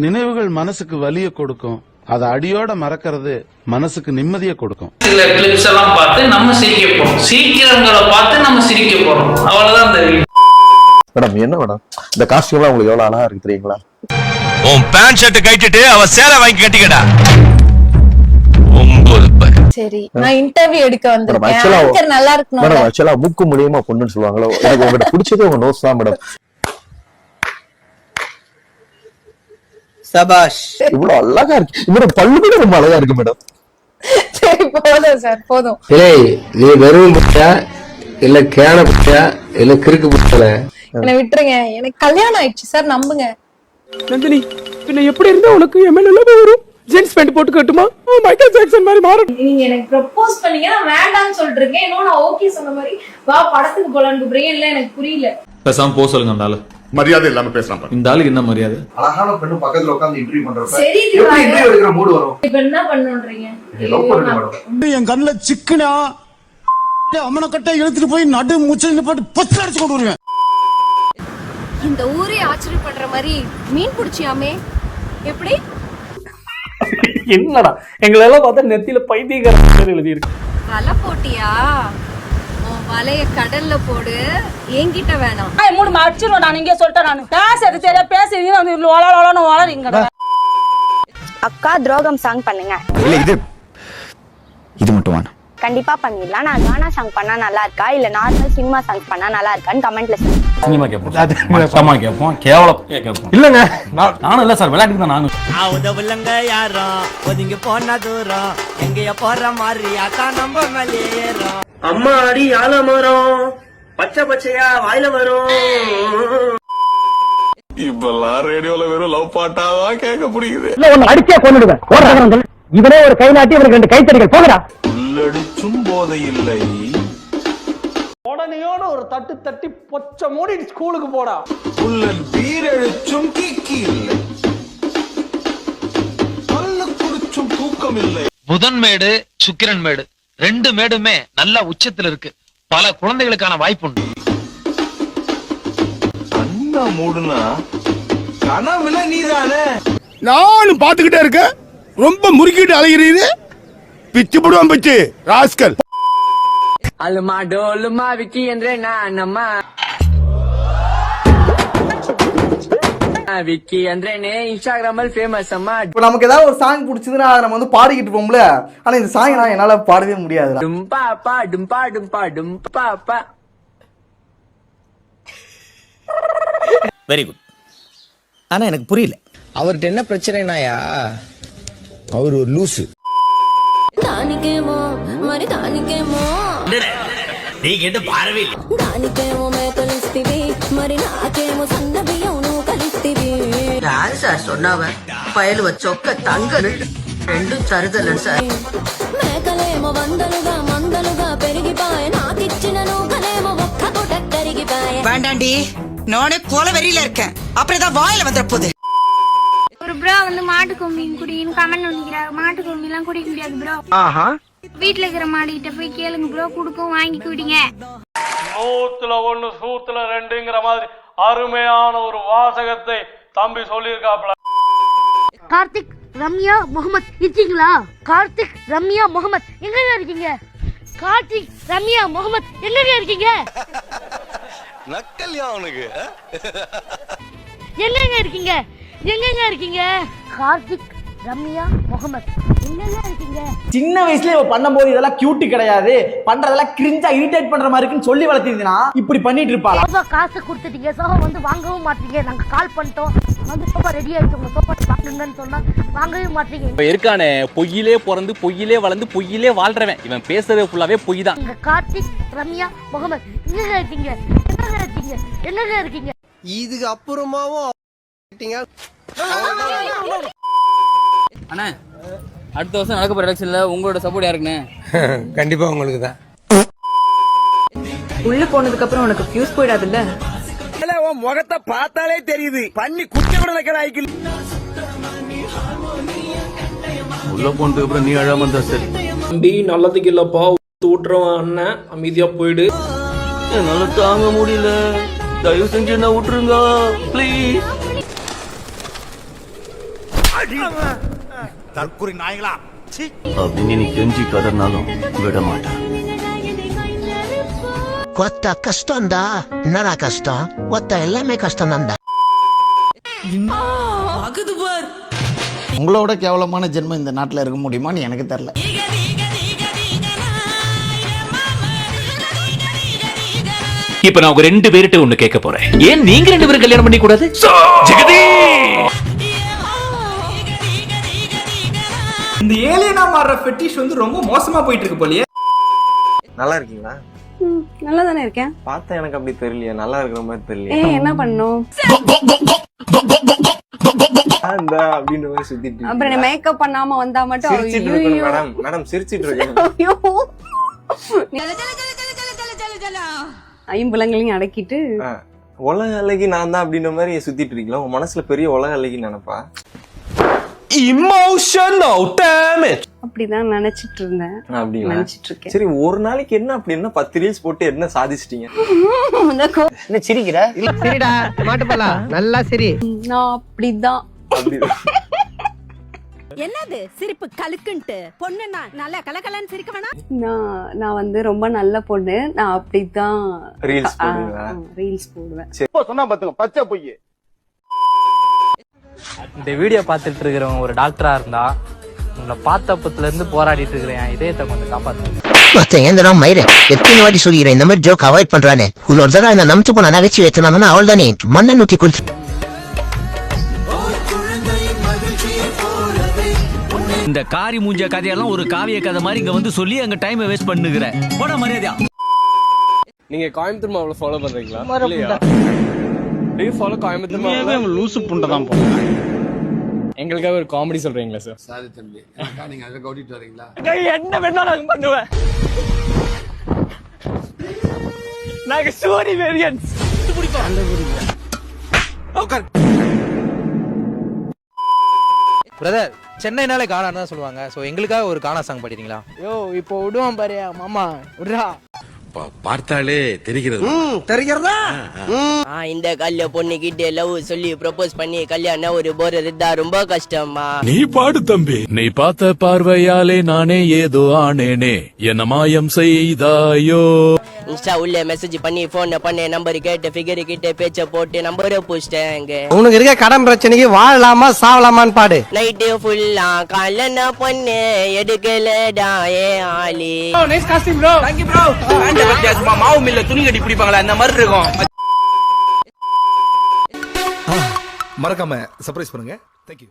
நினைவுகள் மனசுக்கு வலிய கொடுக்கும். அதை அடியோட மறக்கிறது மனசுக்கு நிம்மதியை கொடுக்கும். சில கிளிப்ஸ் எல்லாம் பார்த்து நம்ம சிரிக்க போறோம். சிரிக்கிறவங்களை பார்த்து நம்ம சிரிக்க போறோம். அவ்வளவுதான் இந்த video. மேடம் என்ன மேடம்? இந்த காஸ்டியூம்லாம் உங்களுக்கு எவ்வளவு அழகா இருக்கு தெரியுங்களா? உன் பேண்ட் ஷர்ட் கட்டிட்டு அவ சேலை வாங்கி கட்டிக்கடா. சரி நான் இன்டர்வியூ எடுக்க வந்திருக்கேன். நல்லா இருக்கணும் மேடம் ஆக்சுவலா மூக்கு மூலியமா பொண்ணுன்னு சொல்லுவாங்களோ எனக்கு உங்ககிட்ட பிடிச்சதே உங்க நோஸ் தான் மேடம். சபாஷ். இவ்வளவு அழகா இருக்கு. மேடம் பல்லு கூட ரொம்ப அழகா இருக்கு மேடம். சரி போதும் சார் போதும். ஏய் நீ வெறும் பட்டியா இல்ல கேன பட்டியா இல்ல கிறுக்கு பட்டல என்னை விட்டுருங்க. எனக்கு கல்யாணம் ஆயிடுச்சு சார் நம்புங்க. நந்தினி பின்ன எப்படி இருந்தா உனக்கு என் மேல எல்லாமே வரும்? ஜென்ஸ் பேண்ட் போட்டு கட்டுமா? மைக்கேல் ஜாக்சன் மாதிரி மாறும் நீங்க எனக்கு ப்ரப்போஸ் பண்ணீங்க நான் வேண்டாம்னு சொல்லிட்டு இருக்கேன். இன்னும் நான் ஓகே சொன்ன மாதிரி வா படத்துக்கு போலான்னு கூப்பிடுறீங்க. இல்ல எனக்கு புரியல. பேசாம போக சொல்லுங்க ஆளு மரியாதை இல்லாம பேசுறான் இந்த ஆளுக்கு என்ன மரியாதை? அழகான பெண்ணு பக்கத்துல உட்கார்ந்து இன்டர்வியூ பண்றப்ப சரி திவாகர். எடுக்கிற மூடு வரும்? இப்ப என்ன பண்ணுன்றீங்க? என் கண்ணுல சிக்கனா அம்மனை கட்டை இழுத்துட்டு போய் நடு மூச்சு போட்டு பொத்து அடிச்சு கொண்டு வருவேன். இந்த ஊரே ஆச்சரியப்படுற மாதிரி மீன் பிடிச்சியாமே? எப்படி? என்னடா எங்களை எல்லாம் பார்த்தா நெத்தியில எழுதி இருக்கு வலை போட்டியா வலைய கடல்ல போடு. என்கிட்ட வேணாம். மூணு அடிச்சிருவோம் நான் இங்கே சொல்லிட்டேன் நான். பேசுறது சரியா பேசுறீங்க வந்து வளரணும் வளரீங்க அக்கா துரோகம் சாங் பண்ணுங்க. இல்ல இது இது மட்டும் வேணாம். கண்டிப்பா பண்ணிடலாம். நான் கானா சாங் பண்ணா நல்லா இருக்கா? இல்ல நார்மல் சினிமா சாங் பண்ணா நல்லா இருக்கான்னு கமெண்ட்ல சொல்லுங்க. சினிமா கேட்போம் மட்டமா கேட்போம் கேவலம் கேட்போம் இல்லங்க நானும் இல்ல சார் விளையாட்டுக்கு தான் நானும். உதவுலங்க யாரும். ஒதுங்கி போன தூரம். எங்கேய போற மாதிரி அக்கா நம்ம மேலே ஏறும் அம்மா அடி ஆலமரம் பச்சை பச்சையா வாயில வரும். இப்பெல்லாம் ரேடியோல வெறும் லவ் பாட்டாதான் கேட்க பிடிக்குது இல்ல ஒன்னு அடிச்சே கொண்டுடுவேன் இவனே ஒரு கை நாட்டி இவனுக்கு ரெண்டு கைத்தடிகள். போகடா உள்ளடிச்சும் போதை இல்லை. உடனேயோட ஒரு தட்டு தட்டி பொச்ச மூடி ஸ்கூலுக்கு போடா. உள்ளல் பீரழிச்சும் கிக்கி இல்லை. பல்லு குடிச்சும் தூக்கம் இல்லை புதன் மேடு சுக்கிரன் மேடு ரெண்டு மேடுமே நல்ல உச்சத்துல இருக்கு. பல குழந்தைகளுக்கான வாய்ப்புண்டு. கண்ணா மூடுனா கனவுல நீதானே? நானும் பாத்துக்கிட்டே இருக்கேன். ரொம்ப முறுக்கிட்டு அலைகிறீரு பிச்சு போடுவான் பிச்சு. ராஸ்கல். அலுமா டோலுமா விக்கி என்றே நானம்மா விக்கி என்றேனே இன்ஸ்டாகிராமில் ஃபேமஸ் அம்மா இப்போ நமக்கு ஏதாவது ஒரு சாங் பிடிச்சதுன்னா அதை நம்ம வந்து பாடிக்கிட்டு போம்ல ஆனா இந்த சாங் நான் என்னால பாடவே முடியாது டும்பா அப்பா டும்பா டும்பா டும்பா அப்பா வெரி குட் ஆனா எனக்கு புரியல அவர்கிட்ட என்ன பிரச்சனைனாயா அவர் ஒரு லூசு தானிக்கேமோ మరి దానికేమో நீ பாரவே దానికేమో మేకలిస్తివి మరి నాకేమో సన్న బియ్యం నువ్వు కలిస్తివి யாரு சார் சொன்னாவ பயலுவ சொக்க தங்க ரெண்டும் சருதல சார் మేకలేమో వందలుగా మందలుగా పెరిగిపాయ నాకిచ్చిన నూకలేమో ఒక్క పూట కరిగిపాయ வேண்டாண்டி நானே கொலை வெறியில இருக்கேன் அப்புறம் ஏதாவது வாயில வந்துட போகுது ஒரு ப்ரோ வந்து மாட்டு கொம்பி குடின்னு கமெண்ட் பண்ணிக்கிறாங்க மாட்டு கொம்பி எல்லாம் குடிக்க முடியாது ப்ரோ ஆஹா வீட்ல இருக்கிற மாடுகிட்ட போய் கேளுங்க ப்ரோ குடுக்கும் வாங்கி குடிங்க நூத்துல ஒண்ணு சூத்துல ரெண்டுங்கிற மாதிரி அருமையான ஒரு வாசகத்தை தம்பி சொல்லியிருக்காப்ல. கார்த்திக் ரம்யா முகமது இருக்கீங்களா? கார்த்திக் ரம்யா முகமது எங்க இருக்கீங்க? கார்த்திக் ரம்யா முகமது எங்க இருக்கீங்க? நக்கல்யா அவனுக்கு? எங்கெங்க இருக்கீங்க? எங்கெங்க இருக்கீங்க? கார்த்திக் ரம்யா முகமது சின்ன வயசுல இவ பண்ணும்போது இதெல்லாம் கியூட்டி கிடையாது. பண்றதெல்லாம் கிரிஞ்சா இரிட்டேட் பண்ற மாதிரி இருக்குன்னு சொல்லி வளர்த்திருந்தீங்கன்னா இப்படி பண்ணிட்டு இருப்பாளா? காசு கொடுத்துட்டீங்க? சோஃபா வந்து வாங்கவும் மாட்டீங்க? நாங்க கால் பண்ணிட்டோம். வந்து சோஃபா ரெடி ஆயிடுச்சு. உங்க சோஃபா வாங்குங்கன்னு சொன்னா வாங்கவே மாட்டீங்க. இப்ப இருக்கானே பொய்யிலே பிறந்து பொய்யிலே வளர்ந்து பொய்யிலே வாழ்றவன். இவன் பேசுறது ஃபுல்லாவே பொய் தான் இங்க கார்த்திக் ரம்யா முகமது எங்கங்க இருக்கீங்க? எங்கங்க இருக்கீங்க? எங்கங்க இருக்கீங்க? இதுக்கு அப்புறமாவும் அண்ணா அடுத்த வருஷம் நடக்க போற எலெக்ஷன்ல உங்களோட சப்போர்ட் யாருக்குண்ணே? கண்டிப்பா உங்களுக்கு தான் உள்ள போனதுக்கு அப்புறம் உனக்கு ஃபியூஸ் போயிடாதுல்ல? உன் முகத்தை பார்த்தாலே தெரியுது. பண்ணி குச்ச கூட வைக்கிற உள்ள போனதுக்கு அப்புறம் நீ அழாம இருந்தா சரி. தம்பி நல்லதுக்கு இல்லப்பா. ஊட்டுறவன் அண்ணன். அமைதியா போயிடு. என்னால தாங்க முடியல. தயவு செஞ்சு என்ன விட்டுருங்க ப்ளீஸ் தற்குறி நாய்களா? அப்படின்னு நீ கெஞ்சி கதறினாலும் விட மாட்டேன் கொத்த கஷ்டம்டா. என்னடா கஷ்டம்? ஒத்த எல்லாமே கஷ்டம் தான்டா உங்களோட கேவலமான ஜென்மம் இந்த நாட்டுல இருக்க முடியுமான்னு எனக்கு தெரியல. இப்ப நான் உங்க ரெண்டு பேர்கிட்ட ஒண்ணு கேட்க போறேன். ஏன் நீங்க ரெண்டு பேரும் கல்யாணம் பண்ணி கூடாது ஜெகதி இந்த ஏலியனா மாறுற ஃபெட்டிஷ் வந்து ரொம்ப மோசமா போயிட்டு இருக்கு போலயே. நல்லா இருக்கீங்களா? நல்லா தானே இருக்கேன். பார்த்தா எனக்கு அப்படி தெரியலையே நல்லா இருக்கிற மாதிரி தெரியல ஏ என்ன பண்ணும்? அந்த அப்படின்ற மாதிரி சுத்திட்டு அப்புறம் நீ மேக்கப் பண்ணாம வந்தா மட்டும் சிரிச்சிட்டு இருக்கேன் மேடம் மேடம் சிரிச்சிட்டு இருக்கேன் ஐயோ. ஐம்புலங்களையும் அடக்கிட்டு. உலக அழகி நான் தான் அப்படின்ற மாதிரி சுத்திட்டு இருக்கீங்களா? உங்க மனசுல பெரிய உலக அழகி நினைப்பா. இமோஷனல் டேமேஜ் அப்படிதான் நினைச்சிட்டு இருந்தேன் நினைச்சிட்டு இருக்கேன் சரி ஒரு நாளைக்கு என்ன அப்படி என்ன பத்து ரீல்ஸ் போட்டு என்ன சாதிச்சிட்டீங்க? என்ன சிரிக்கிற? சரிடா மாட்டுப்பலாம் நல்லா சரி. நான் அப்படிதான். அப்படி. என்னது? சிரிப்பு கலுக்குன்ட்டு பொண்ணுன்னா நல்லா கலகலன்னு சிரிக்க வேணாம்? நான் நான் வந்து ரொம்ப நல்ல பொண்ணு. நான் அப்படிதான். ரீல்ஸ் ரீல்ஸ் போடுவேன். சொன்னா பாத்துங்க பச்சை பொய் இந்த வீடியோ பார்த்துட்டு இருக்கிறவங்க ஒரு டாக்டரா இருந்தா உங்களை பார்த்தப்பத்துல இருந்து போராடிட்டு இருக்கிறேன். என் இதயத்தை கொஞ்சம் மொத்தம் ஏந்தடா மயிறு? எத்தனை வாட்டி சொல்லிக்கிறேன் இந்த மாதிரி ஜோக் அவாய்ட் பண்றானே? ஒரு தடவை என்ன நம்பிச்சு போனா நகைச்சு வச்சுனா அவள் தானே மண்ணை நூத்தி குளிச்சு இந்த காரி மூஞ்ச கதையெல்லாம் ஒரு காவிய கதை மாதிரி இங்க வந்து சொல்லி அங்க டைம் வேஸ்ட் பண்ணுகிற. போட மரியாதையா. நீங்க கோயம்புத்தூர் ஃபாலோ பண்றீங்களா? இல்லையா? டேய் ஃபாலோ கோயம்புத்தூர் மாவுல? லூசு புண்டை தான் போங்க எங்களுக்காக ஒரு காமெடி சொல்றீங்களா சார் சாரி தம்பி. நீங்க அதை கவுட்டிட்டு வரீங்களா? என்ன வேணாலும் பண்ணுவேன். நாங்க சூரி வேரியன்ஸ் பிரதர் சென்னைனாலே கானா தான் சொல்லுவாங்க. சோ எங்களுக்காக ஒரு கானா சாங் பாடிட்டீங்களா? யோ இப்போ விடுவான் பாரு மாமா. விடுறா. பார்த்தாலே தெரிகிறது. தெரிகிறதா? இந்த கல்ல பொண்ணு கிட்ட லவ் சொல்லி ப்ரொபோஸ் பண்ணி கல்யாணம் ஒரு போறது தான் ரொம்ப கஷ்டமா நீ பாடு தம்பி. நீ பார்த்த பார்வையாலே நானே ஏதோ ஆனேனே. என்ன மாயம் செய்தாயோ? இன்ஸ்டா உள்ள மெசேஜ் பண்ணி போன் பண்ணி நம்பர் கேட்டு ஃபிகர் கிட்ட பேச்ச போட்டு நம்பரை புடிச்சிட்டேங்க உனக்கு இருக்க கடன் பிரச்சனைக்கு வாழலாமா சாவலாமான்னு பாடு. நைட்டு ஃபுல்லா கல்யாண பொண்ணு எடுக்கலடா ஏ ஆளி. மாவு மில்ல துணி கட்டி பிடிப்பாங்களா? அந்த மாதிரி இருக்கும். மறக்காம சர்ப்ரைஸ் பண்ணுங்க. தேங்க்யூ